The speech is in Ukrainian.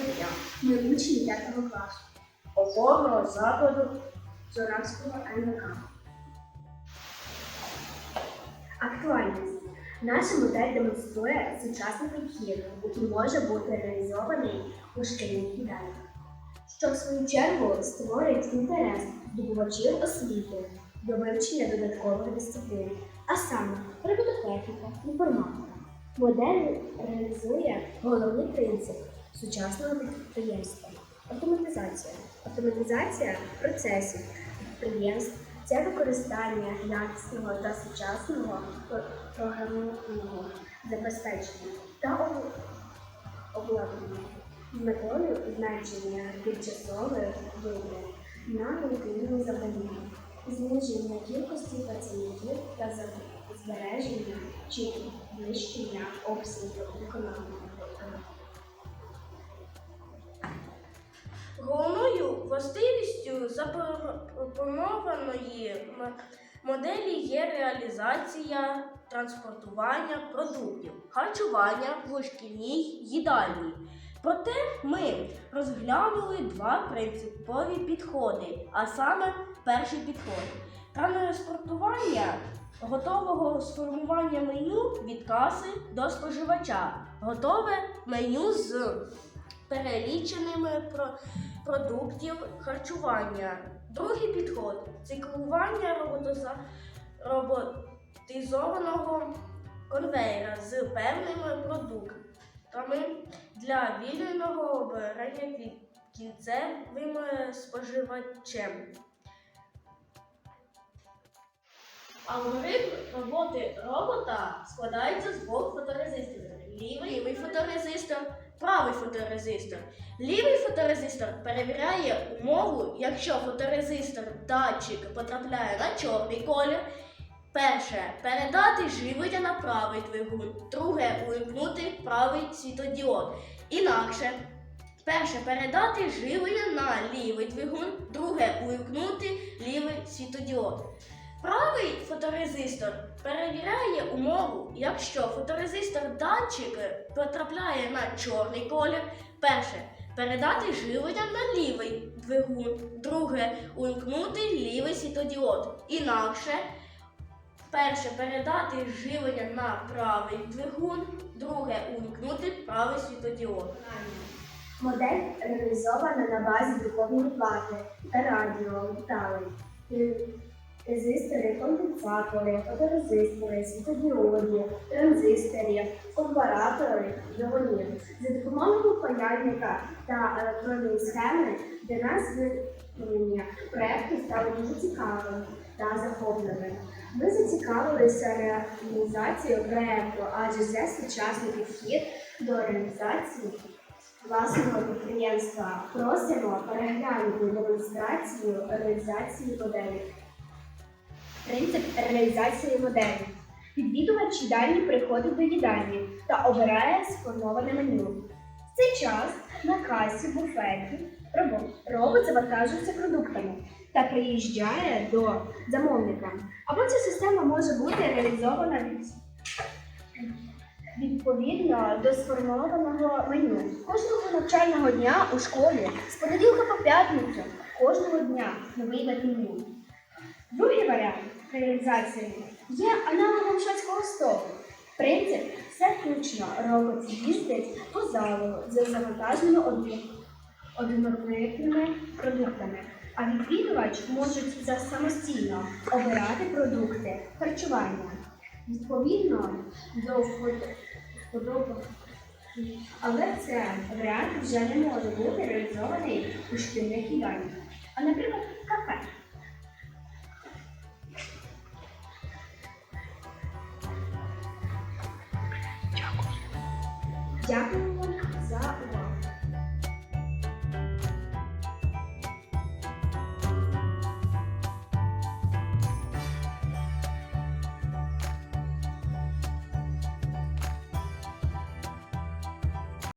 Дня. Ми учні 5 класу Опорного закладу Зоравського НВК. Актуальність. Наша модель демонструє сучасний підхід, який може бути реалізований у шкільних ідеях, що в свою чергу створить інтерес здобувачів освіти до вивчення додаткових дисциплін, а саме робототехніка, інформатика. Модель реалізує головний принцип сучасного підприємства автоматизація. Автоматизація процесів підприємств це використання якісного та сучасного про- програмного забезпечення та обладнання з метою значення тимчасових витрат на необхідні завдання, зниження кількості працівників та збереження чи підвищення обсягів виконання. Головною властивістю запропонованої моделі є реалізація транспортування продуктів, харчування в шкільній їдальні. Проте ми розглянули два принципові підходи, а саме перший підход транспортування готового сформування меню від каси до споживача, готове меню з переліченими продуктів харчування. Другий підход циклування роботизованого конвейера з певними продуктами для вільного обирання кін- кінцевим е, споживачем. Алгоритм роботи робота складається з двох фоторезисторів. Правий фоторезистор. Лівий фоторезистор перевіряє умову, якщо фоторезистор датчик потрапляє на чорний колір. Перше передати живлення на правий двигун. Друге увімкнути правий світодіод. Інакше. Перше передати живлення на лівий двигун, друге увімкнути лівий світодіод. Правий фоторезистор перевіряє умову, якщо фоторезистор датчик потрапляє на чорний колір. Перше. Передати живлення на лівий двигун, друге. Увімкнути лівий світодіод. Інакше. Перше. Передати живлення на правий двигун, друге. Увімкнути правий світодіод. Модель реалізована на базі друкової плати та радіо, метали, резистори, конденсатори, фоторезистори, світодіоди, транзистори, компаратори, двигунів. За допомогою паяльника та електронної схеми для нас виявлення проєкту стало дуже цікавим та захопливим. Ми зацікавилися реалізацією проєкту, адже це сучасний підхід до реалізації власного підприємства. Просимо переглянути демонстрацію реалізації моделі. Принцип реалізації моделі. Відвідувач їдальні приходить до їдальні та обирає сформоване меню. В цей час на касі буфеті робот, завантажується продуктами та приїжджає до замовника. Або ця система може бути реалізована від відповідно до сформованого меню. Кожного навчального дня у школі з понеділка по п'ятницю кожного дня новий меню. Другий варіант реалізації є аналогом шведського столу. Принцип все включно. Робот їздить по залу за завантаженими один- продуктами, а відвідувач може самостійно обирати продукти харчування. Відповідно до впод- Але це варіант вже не може бути реалізований у шкільних їдальнях. А, наприклад, кафе. Дякую.